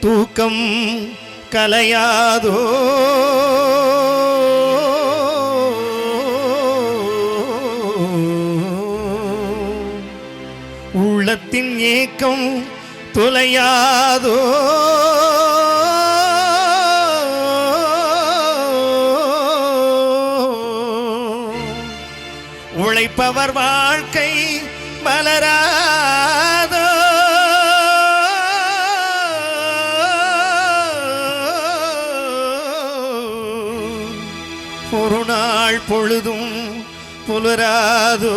தூக்கம் கலையாதோ? உள்ளத்தின் ஏக்கம் தொலையாதோ உழைப்பவர் வாழ் பொழுதும் புலராதோ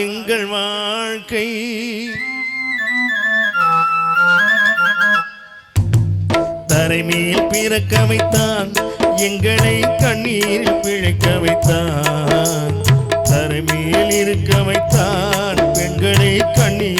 எங்கள் வாழ்க்கை. தரைமேல் பிறக்க வைத்தான் எங்களை கண்ணீரில் பிழைக்க வைத்தான். தரைமேல் இருக்க வைத்தான் பெண்களை கண்ணீர்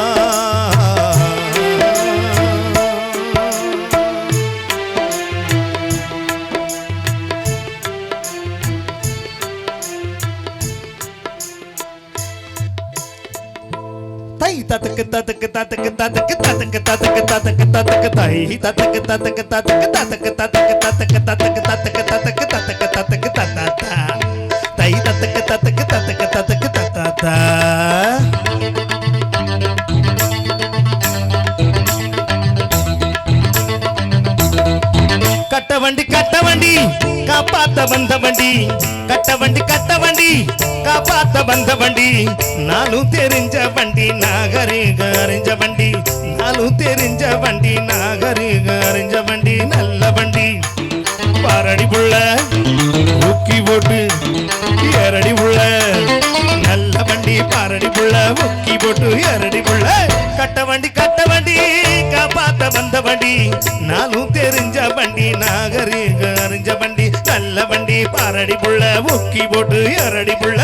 தத்துக்கு தத்துக்கு தத்துக்கு தத்துக்கு தத்துக்கு தத்துக்கு தை தத்துக்கு தத்துக்கு தத்துக்கு தத்துக்கு தத்துக்கு தத்துக்கு தத்துக்கு தத்துக்கு தத்துக்கு தத்துக்கு தத்துக்கு தத்தாத்தா தை தத்துக்கு தத்துக்கு தத்துக்கு தத்துக்கு தத்தாத்தா கட்ட வண்டி கட்ட வண்டி காப்பாத்த வந்த வண்டி கட்ட வண்டி கட்ட வண்டி. காப்பாத்த வந்த வண்டி நானும் தெரிஞ்ச வண்டி நாகரீக அறிஞ்ச வண்டி நானும் தெரிஞ்ச வண்டி நாகரீக அறிஞ்ச வண்டி நல்ல வண்டி. பாரடி புள்ள ஊக்கி போட்டு ஏரடி புள்ள. நல்ல வண்டி பாரடி புள்ள ஊக்கி போட்டு ஏரடி புள்ள. கட்ட வண்டி கட்ட வண்டி காப்பாத்த வந்த வண்டி நானும் தெரிஞ்ச வண்டி நாகரிக நல்ல வண்டி பாரடி புள்ள முக்கி போட்டு அரடி புள்ள.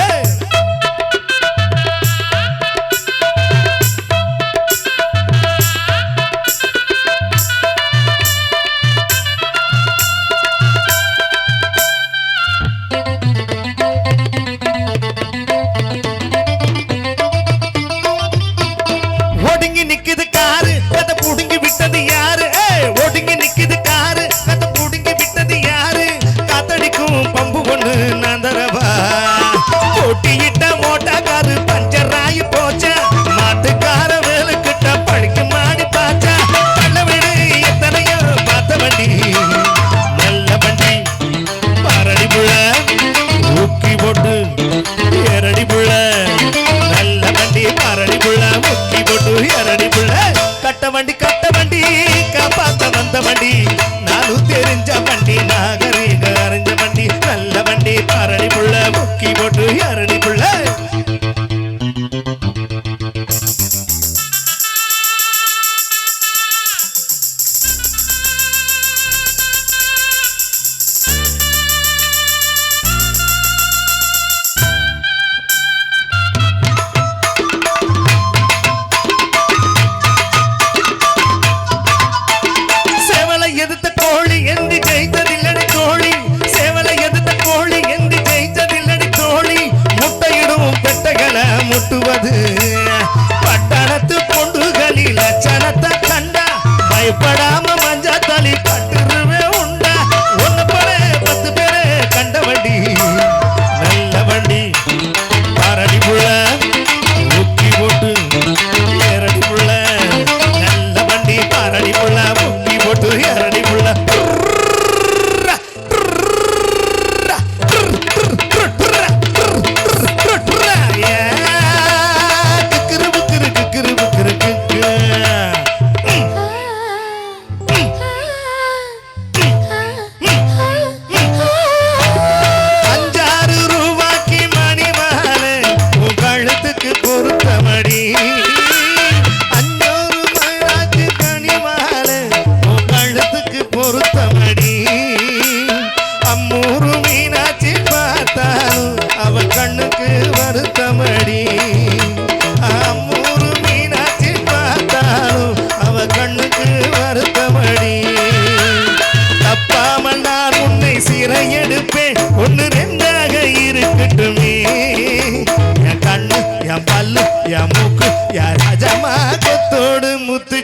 உள்ளே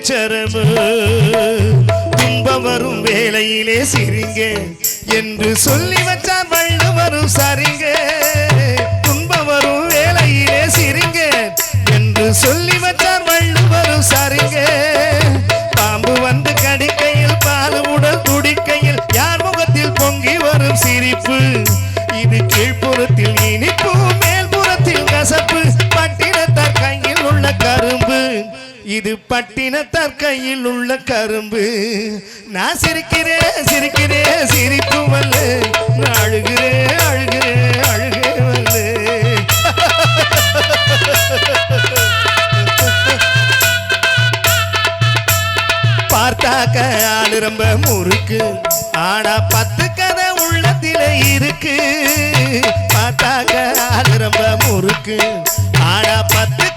சரமு. துன்பம் வரும் வேலையிலே சிரிங்க. என்று சொல்லி வச்சார் வள்ளு வரும் சரிங்க. துன்பம் வரும் வேலையிலே சிரிங்க. என்று சொல்லி வச்சார் வள்ளு வரும் சரிங்க. பாம்பு வந்து கடிக்கையில் பால் உடல் துடிக்கையில் யார் முகத்தில் பொங்கி வரும் சிரிப்பு. இது கீழ்ப்புறத்தில் இனிப்பு இது பட்டினத்தார் கையில் உள்ள கரும்பு. நான் சிரிக்கிறேன் சிரிக்கிறேன் சிரிப்பு வல்ல. நான் அழுகிறேன் அழுகிறேன் அழுகே வல்ல. பார்த்தாக்க ஆளு ரொம்ப முறுக்கு. ஆனா பத்து கதை உள்ளத்திலே இருக்கு. பார்த்தாக்க ஆளு ரொம்ப முறுக்கு. ஆனா பத்து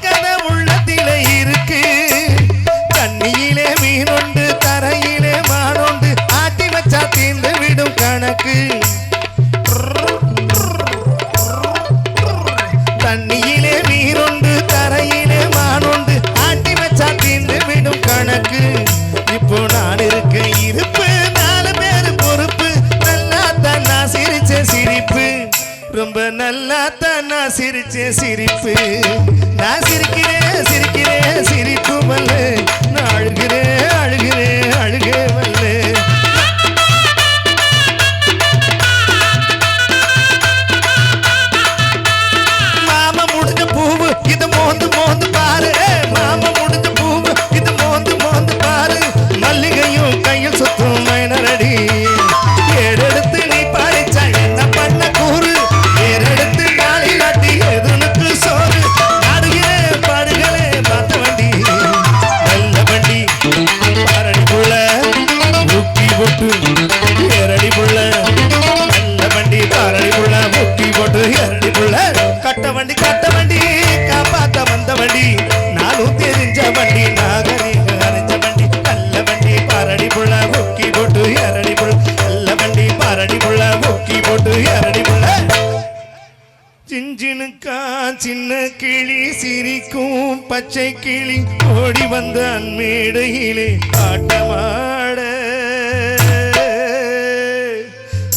சிஞ்சினுக்கா சின்ன கிளி சிரிக்கும் பச்சை கிளி ஓடி வந்த அன்மேடையிலே ஆட்டமாட.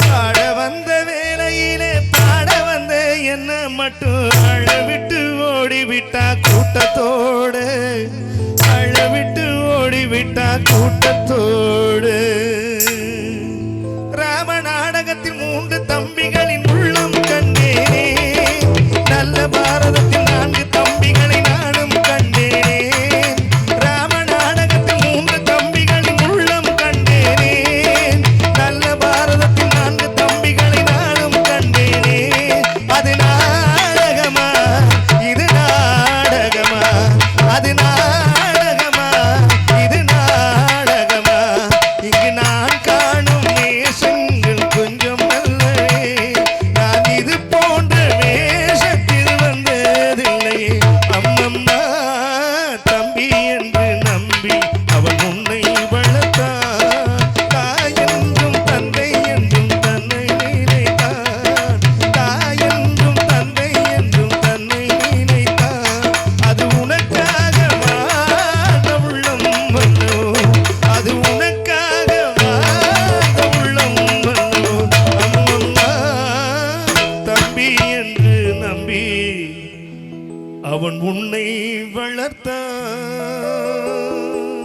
பாட வந்த வேலையிலே பாட வந்த என்ன மட்டும் அழவிட்டு ஓடிவிட்டா கூட்டத்தோடு. அழவிட்டு ஓடிவிட்டா கூட்டத்தோடு.